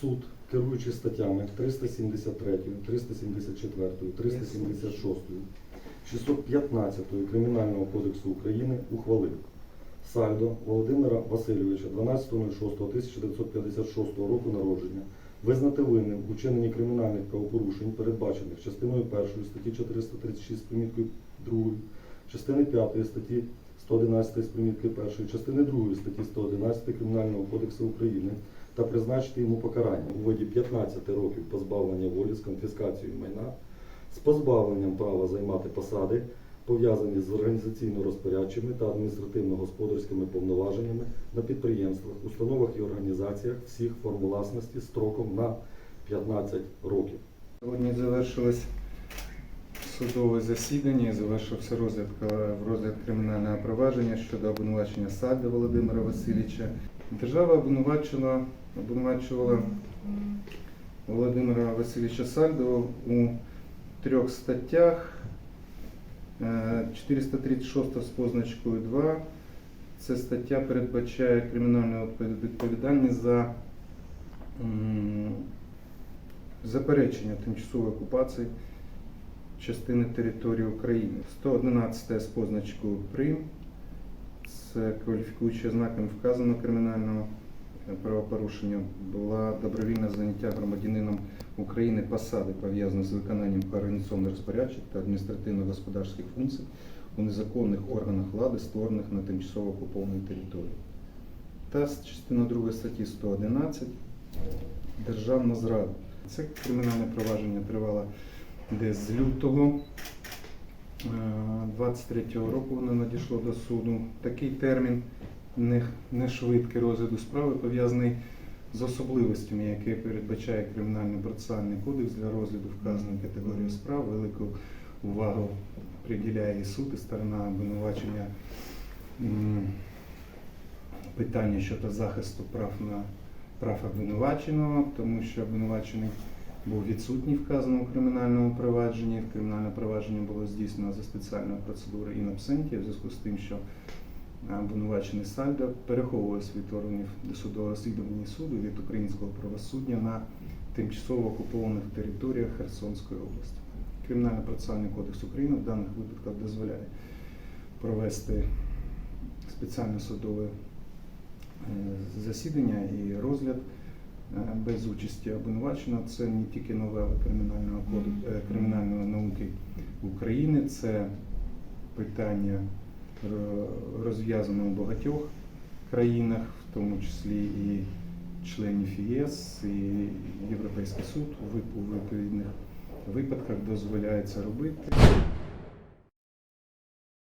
Суд, керуючи статтями 373, 374, 376, 615 Кримінального кодексу України ухвалив Сальдо Володимира Васильовича 12.06.1956 року народження визнати винним у вчиненні кримінальних правопорушень, передбачених частиною 1 статті 436 з приміткою 2, частини 5 статті 111 з примітки 1, частини 2 статті 111 Кримінального кодексу України та призначити йому покарання у виді 15 років позбавлення волі з конфіскацією майна, з позбавленням права займати посади, пов'язані з організаційно-розпорядчими та адміністративно-господарськими повноваженнями на підприємствах, установах і організаціях всіх форм власності строком на 15 років. Сьогодні завершилось судове засідання, завершився розгляд, е, розгляд кримінального провадження щодо обвинувачення Сальда Володимира Васильовича. Держава обвинувачила, обвинувачувала Володимира Васильовича Сальдова у трьох статтях. Е, 436 з позначкою 2. Це стаття передбачає кримінальну відповідальність за заперечення тимчасової окупації частини території України. 111 з позначкою Прим. Це кваліфікуючи ознаками вказаного кримінального правопорушення була добровільне заняття громадянином України посади, пов'язаної з виконанням організаційно розпорядчих та адміністративно-господарських функцій у незаконних органах влади, створених на тимчасово окупованій території. Та з частина 2 статті 111 Державна зрада. Це кримінальне провадження тривало десь з лютого 23-го року воно надійшло до суду. Такий термін не, не швидкий розгляду справи пов'язаний з особливостями, які передбачає кримінальний процесуальний кодекс для розгляду вказаної категорії справ. Велику увагу приділяє і суд, і сторона обвинувачення питання щодо захисту прав на прав обвинуваченого, тому що обвинувачений був відсутній в вказаному кримінальному провадженні. Кримінальне провадження було здійснено за спеціальною процедурою in в зв'язку з тим, що обвинувачений Сальдо переховував від органів досудового розслідування суду від українського правосуддя на тимчасово окупованих територіях Херсонської області. Кримінально-процесуальний кодекс України в даних випадках дозволяє провести спеціальне судове е, засідання і розгляд е, без участі обвинуваченого. Це не тільки новела кримінального кодексу е, кримінальної науки України, це питання ро- розв'язано у багатьох країнах, в тому числі і членів ЄС, і Європейський суд у відповідних випадках дозволяється робити.